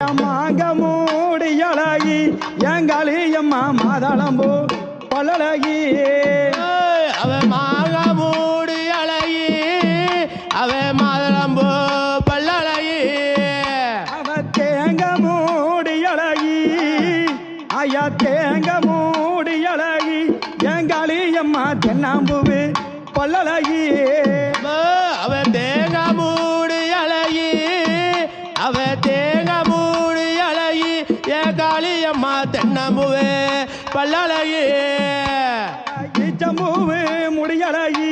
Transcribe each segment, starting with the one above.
மாங்க மூடி அழகி எங்களியம்மா மாதளம்பூ ஏய், அவ மாக மூடி அழகி அவ மாதளம்பூ பல்லழகி. அவ தேங்க மூடி அழகி ஐயா தேங்க மூடி அழகி எங்களியம்மா தென்னாம்பூவு பல்லழகி. அவ தேங்காய் மூடி அழகி அவ தேங்காய் பல்லழகி ஈச்சம்பூவு முடியழகி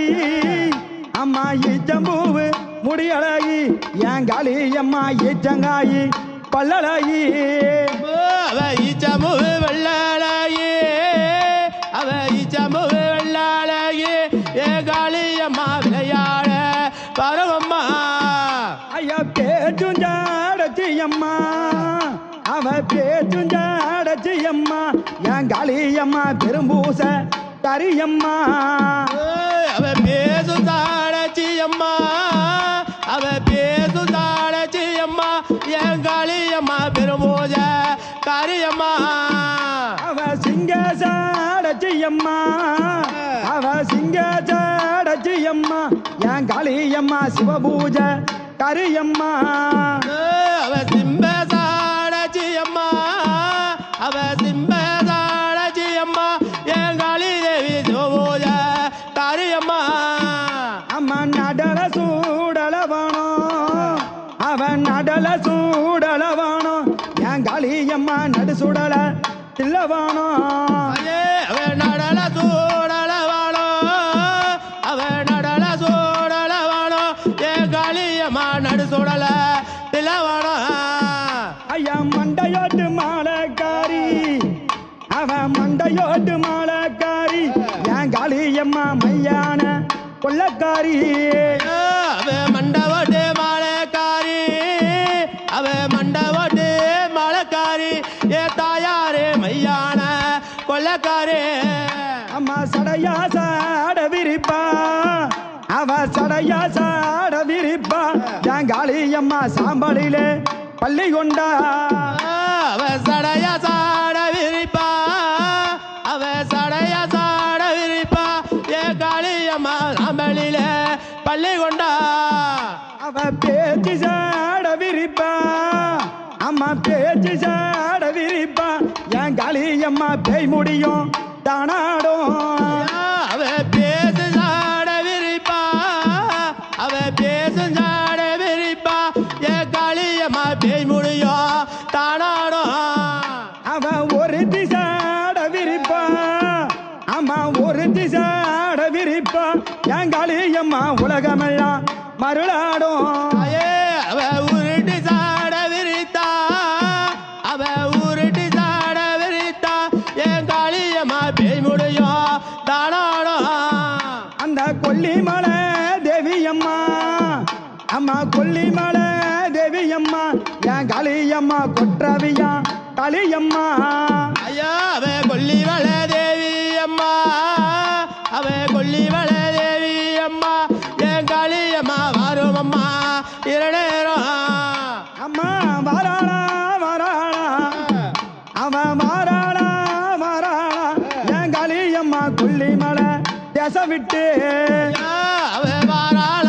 அம்மா ஈச்சம்பூவு முடியழகி எங்களியம்மா ஈச்சங்காயி. பல்லழகி அவ ஈச்சமுவு வெள்ளழகி அவ ஈச்சமுவு வெள்ளழகி ஏ காளியம்மா விளையாட பரவம்மா ஐயா பேச்சுஞ்சாடச்சி அம்மா. அவ பேச்சுஞ்சாடச்சி அம்மா என் காளியம்மா பெரும்பூச கரியம்மா அவ பேசு தாடச்சி அம்மா அவ பேசு தாடச்சி அம்மா என் காளியம்மா பெருமோஜ காரியம்மா அவ சிங்க சாடச்சி அம்மா அவ சிங்க சாடச்சி அம்மா என் காளியம்மா சிவபூஜ கரியம்மா அவ சிம்ப காளியம்மா நடு சுடல தில்லவானோ? அவ நடல சூடல வாழோ அவ நடல சூடல வாழோ ஏ காளியம்மா நடு சுடல திலவானோ ஐயா மண்டையோட்டு மாலைக்காரி. அவன் மண்டையோட்டு மாலைக்காரி. என் காளியம்மா மையான கொள்ளக்காரி. அவ மண்டபட்டு அவ சடையா சாட விரிப்பா என் காளியம்மா சாம்பலிலே பள்ளி கொண்டா. அவ சடைய சாட விரிப்பா அவ சடைய சாட விரிப்பா ஏ காளியம்மா நாம்பளில பள்ளி கொண்டா. அவ பேச்சு சாட விரிப்பா அம்மா பேச்சு சாட விரிப்பா என் காளியம்மா பேய் முடியும் தானாடும். அவ ஒரு திசாட விரிப்பா. அம்மா ஒரு திசாட விரிப்பா. என் காளியம்மா உலகமெல்லாம் மருளாடும். ஐயே, அவ உருட்டி சாட விரித்தா. அவ உருட்டி சாட விரித்தா. என் காளியம்மா பேய் முடியும் தானாடும் அந்த கொல்லிமலை தேவியம்மா அம்மா. கொல்லிமலை தேவியம்மா என் காளியம்மா கொற்றவியா. களியம்மா ஐயா அவ கொல்லிவள தேவி அம்மா. அவ கொல்லிவள தேவி அம்மா. என் காளியம்மா வரும் அம்மா. இரநேரம் அம்மா வாராளா வாராளா. அவன் வாராளா வாராளா. என் காளியம்மா கொல்லிமலை தேச விட்டு? அவ வாராள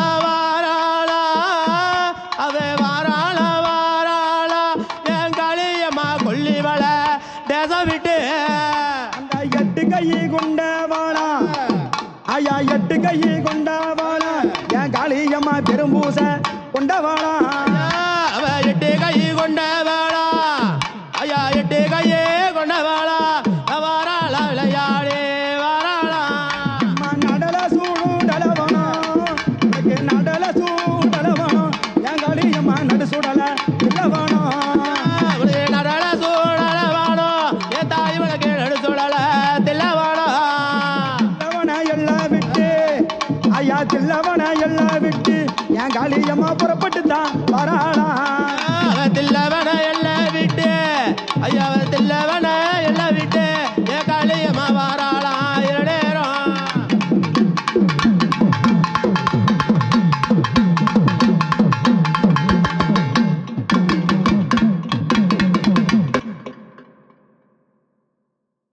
ஐயா எட்டு கை கொண்டாவாளா. என் காளியம்மா பெரும்பூச கொண்டவாளா. அவ எட்டு கை கொண்டவாளா. ஐயா எட்டு கையே கொண்டவாளா. ஐயா எல்லாம் விட்டு என் காளியம்மா புறப்பட்டு தான் வராளா?